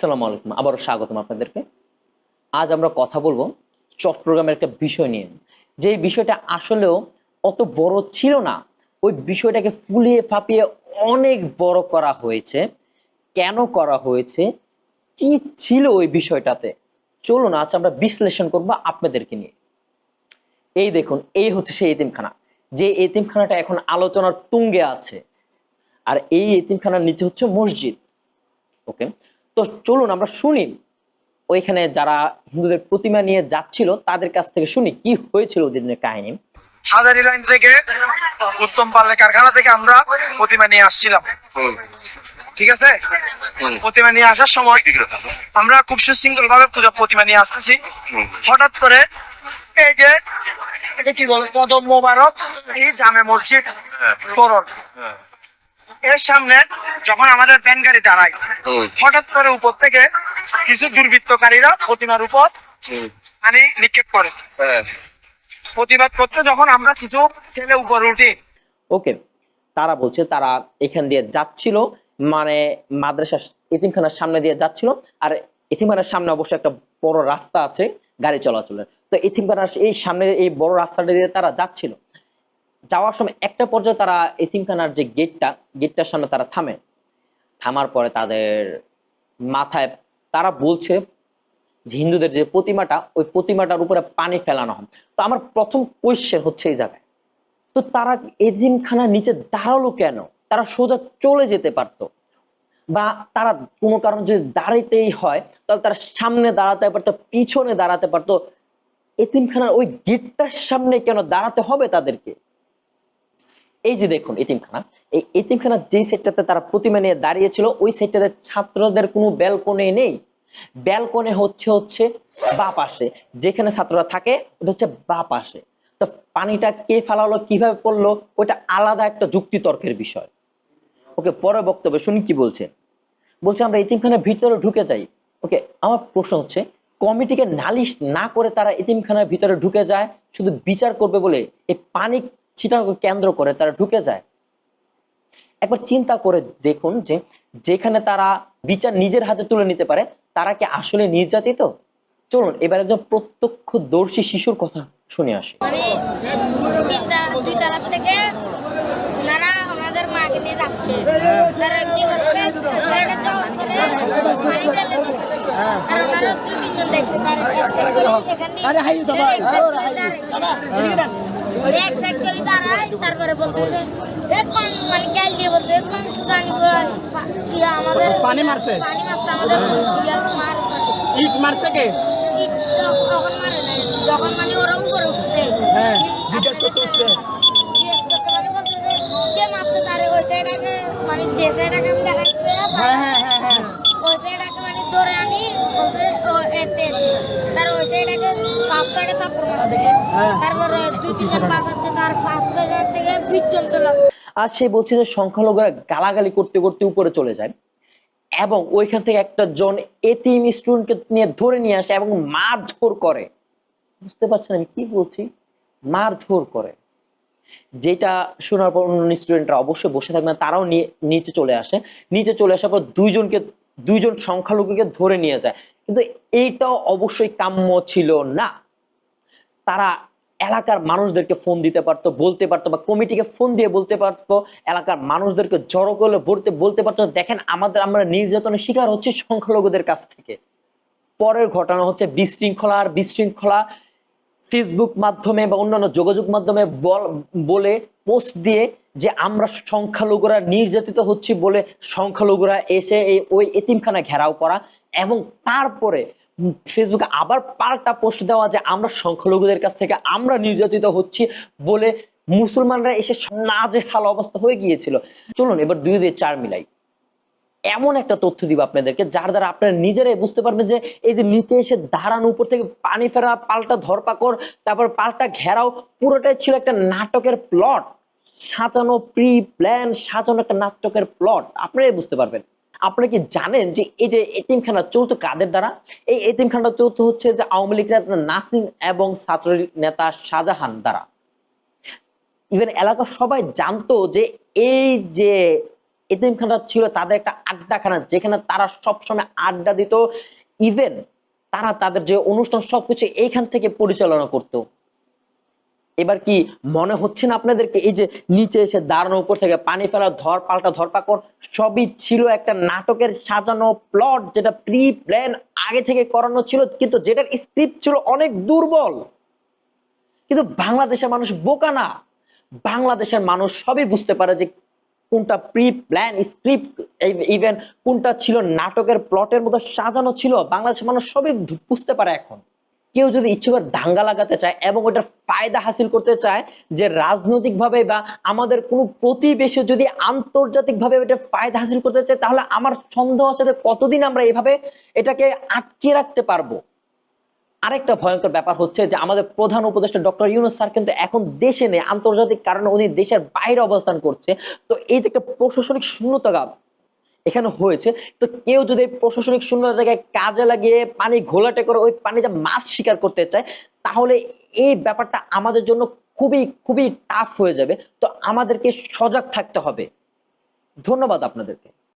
আসসালামু আলাইকুম, আবারও স্বাগতম আপনাদেরকে। আজ আমরা কথা বলব চট্টগ্রামের একটা বিষয় নিয়ে। যে বিষয়টা আসলেও অত বড় ছিল না, ওই বিষয়টাকে ফুলিয়ে ফাপিয়ে অনেক বড় করা হয়েছে। কেন করা হয়েছে? কি ছিল ওই বিষয়টাতে? চলুন, আজ আমরা বিশ্লেষণ করব আপনাদেরকে নিয়ে। এই দেখুন, এই হচ্ছে সেই এতিমখানা। যে এতিমখানাটা এখন আলোচনার তুঙ্গে আছে। আর এই এতিমখানার নিচে হচ্ছে মসজিদ। ওকে? তো চলুন আমরা শুনি ওইখানে যারা হিন্দুদের প্রতিমা নিয়ে যাচ্ছিল তাদের কাছ থেকে শুনি কি হয়েছিল ওই দিনের কাহিনী। হাজারি লাইন থেকে উত্তম পালের কারখানা থেকে আমরা প্রতিমা নিয়ে আসছিলাম। ঠিক আছে? প্রতিমা নিয়ে আসার সময় আমরা খুব সুশৃঙ্খল ভাবে পূজা প্রতিমা নিয়ে আসতেছি। হঠাৎ করে এই যে এটা কি বলে কদম মোবারক এই জামে মসজিদ তোরণ। এর সামনে যখন আমাদের ভ্যান গাড়ি দাঁড়ায় হঠাৎ করে উপর থেকে কিছু দুর্বৃত্তকারীরা প্রতিমার উপর মানে নিক্ষেপ করে। প্রতিবাদ করতে যখন আমরা কিছু ছেলে উপরে উঠি। ওকে তারা বলছে তারা এখান দিয়ে যাচ্ছিল মানে মাদ্রাসা এতিমখানার সামনে দিয়ে যাচ্ছিল আর এতিমখানার সামনে অবশ্য একটা বড় রাস্তা আছে গাড়ি চলাচলের। তো এতিমখানার এই সামনে এই বড় রাস্তাটা দিয়ে তারা যাচ্ছিল। যাওয়ার সময় একটা পর্যায়ে তারা এতিমখানার যে গেটটা গেটটার সামনে তারা থামে। থামার পরে তাদের মাথায়, তারা বলছে যে হিন্দুদের যে প্রতিমাটা, ওই প্রতিমাটার উপরে পানি ফেলানো হয়। তো আমার প্রথম কোয়েশ্চেন হচ্ছে এই জায়গায়। তো তারা এদিনখানা নিচে দাঁড়াল কেন? তারা সোজা চলে যেতে পারতো। বা তারা কোনো কারণে যদি দাঁড়াইতেই হয়, তাহলে তারা সামনে দাঁড়াতে পারতো, পিছনে দাঁড়াতে পারতো। এতিমখানার ওই গেটটার সামনে কেন দাঁড়াতে হবে তাদেরকে? এই যে দেখুন, এতিমখানা। এই এতিমখানার যেই সেটটাতে তারা প্রতিমা নিয়ে দাঁড়িয়েছিল, ওই সেটটাতে ছাত্রদের কোনো ব্যালকনি নেই। ব্যালকনি হচ্ছে হচ্ছে বা পাশে। যেখানে ছাত্ররা থাকে, ওটা হচ্ছে বা পাশে। তো পানিটা কে ফেলালো, কীভাবে পড়ল, ওটা আলাদা একটা যুক্তিতর্কের বিষয়। ওকে পরে বক্তব্য শুনি কি বলছে। বলছে, আমরা এতিমখানার ভিতরে ঢুকে যাই। ওকে, আমার প্রশ্ন হচ্ছে, কমিটিকে নালিশ না করে তারা এতিমখানার ভিতরে ঢুকে যায়, শুধু বিচার করবে বলে? এই পানি ছিটাকে কেন্দ্র করে তারা ঢুকে যায়। একবার চিন্তা করে দেখুন যে যেখানে তারা বিচার নিজের হাতে তুলে নিতে পারে তারা কি আসলে নির্যাতিত? চলুন এবার একজন প্রত্যক্ষদর্শী শিশুর কথা শুনে আসি। মানে থেকে ওনারা ওনাদের মাকে নিয়ে যাচ্ছে। তারা কি করছে সাইডে জল করে পানি ঢেলে দিছে আর ওনারা দুই তিনজন দেখছে তারা এক সাইড করে এখান দিয়ে এক সাইড করে দাঁড়াইছে। এক সাইড করে দাঁড়ায় তারপরে বলতে যে, মানে গাল দিয়ে বলতে এ সুদানি আমাদের পানি মারছে? পানি মারছে আমাদের মার ইট মারছে কে ইট তখন মারে নাই যখন মানে ওরা উপরে উঠছে হ্যাঁ, জিজ্ঞেস করতে উঠছে। জিজ্ঞেস করতে মানে বলতে কে মারছে তারে ওই সাইডাকে মানে যে সাইডাকে আমি দেখাচ্ছি হ্যাঁ হ্যাঁ হ্যাঁ হ্যাঁ ওই সাইডাকে মানে ধরে আনি বলতে ও এতে এতে তার ওই সাইডাকে আর সে বলছে যে সংখ্যালঘুরা গালাগালি করতে করতে উপরে চলে যায় এবং ওইখান থেকে একটা জন এতিম স্টুডেন্টকে নিয়ে ধরে নিয়ে আসে এবং মারধর করে। বুঝতে পারছেন আমি কি বলছি? মারধর করে। যেটা শোনার পর অন্য স্টুডেন্টরা অবশ্যই বসে থাকবে না, তারাও নিচে চলে আসে। নিচে চলে আসার পর দুইজনকে, দুইজন সংখ্যালঘুকে ধরে নিয়ে যায়। কিন্তু এইটাও অবশ্যই কাম্য ছিল না। তারা এলাকার মানুষদেরকে ফোন দিতে পারতো, বলতে পারতো বা কমিটিকে ফোন দিয়ে বলতে পারতো, এলাকার মানুষদেরকে জড়ো করলে বলতে বলতে পারতো, দেখেন আমাদের, আমরা নির্যাতনের শিকার হচ্ছে সংখ্যালঘুদের কাছ থেকে। পরের ঘটনা হচ্ছে বিশৃঙ্খলা আর বিশৃঙ্খলা ফেসবুক মাধ্যমে বা অন্যান্য যোগাযোগ মাধ্যমে বল- পোস্ট দিয়ে যে আমরা সংখ্যালঘুরা নির্যাতিত হচ্ছি বলে সংখ্যালঘুরা এসে এই ওই এতিমখানা ঘেরাও করা এবং তারপরে ফেসবুকে আবার পাল্টা পোস্ট দেওয়া যে আমরা সংখ্যালঘুদের কাছ থেকে আমরা নির্যাতিত হচ্ছি বলে মুসলমানরা এসে নাজেহাল অবস্থা হয়ে গিয়েছিল। চলুন এবার দুই দিয়ে চার মিলাই। এমন একটা তথ্য দিব আপনাদেরকে, যার দ্বারা আপনারা নিজেরাই বুঝতে পারবেন যে এই যে নিচে এসে দাঁড়ানো, উপর থেকে পানি ফেরা, পাল্টা ধরপাকড়, তারপর পাল্টা ঘেরাও, পুরোটাই ছিল একটা নাটকের প্লট সাজানো প্রি প্ল্যান সাজানো একটা নাটকের প্লট আপনারাই বুঝতে পারবেন। আপনারা কি জানেন যে এই যে এতিমখানা চলতো কাদের দ্বারা? এই এতিমখানাটা চলতো হচ্ছে যে আওয়ামী লীগ নেতা নাসিম এবং ছাত্রলীগ নেতা শাহজাহান দ্বারা। ইভেন এলাকার সবাই জানতো যে এই যে এতিমখানা ছিল তাদের একটা আড্ডাখানা, যেখানে তারা সবসময় আড্ডা দিত। ইভেন তারা তাদের যে অনুষ্ঠান সবকিছু এইখান থেকে পরিচালনা করতো। এবার কি মনে হচ্ছে না আপনাদেরকে? এই যে নিচে এসে দাঁড়ানোর উপর থেকে পানি ফেলা, ধর পাল্টা ধরপাকড় সবই ছিল একটা নাটকের সাজানো প্লট যেটা প্রি প্ল্যান আগে থেকে করানো ছিল, কিন্তু যেটার স্ক্রিপ্ট ছিল অনেক দুর্বল। কিন্তু বাংলাদেশের মানুষ বোকা না। বাংলাদেশের মানুষ সবই বুঝতে পারে যে কোনটা প্রি প্ল্যান স্ক্রিপ্ট ইভেন কোনটা ছিল নাটকের প্লটের মতো সাজানো ছিল। বাংলাদেশের মানুষ সবই বুঝতে পারে এখন। কেউ যদি ইচ্ছে করে দাঙ্গা লাগাতে চায় এবং ওটার ফায়দা হাসিল করতে চায় যে রাজনৈতিকভাবে বা আমাদের কোনো প্রতিবেশী যদি আন্তর্জাতিকভাবে এটা ফায়দা হাসিল করতে চায়, তাহলে আমার সন্দেহ আছে যে কতদিন আমরা এভাবে এটাকে আটকে রাখতে পারব। আরেকটা ভয়ঙ্কর ব্যাপার হচ্ছে যে আমাদের প্রধান উপদেষ্টা ডক্টর ইউনুস স্যার কিন্তু এখন দেশে নেই, আন্তর্জাতিক কারণে উনি দেশের বাইরে অবস্থান করছে। তো এই যে একটা প্রশাসনিক শূন্যতা এখানে হয়েছে। তো কেউ যদি প্রশাসনিক শূন্যতাকে কাজে লাগিয়ে পানি ঘোলাটে করে ওই পানিতে মাছ শিকার করতে চায়, তাহলে এই ব্যাপারটা আমাদের জন্য খুবই খুবই টাফ হয়ে যাবে। তো আমাদেরকে সজাগ থাকতে হবে। ধন্যবাদ আপনাদেরকে।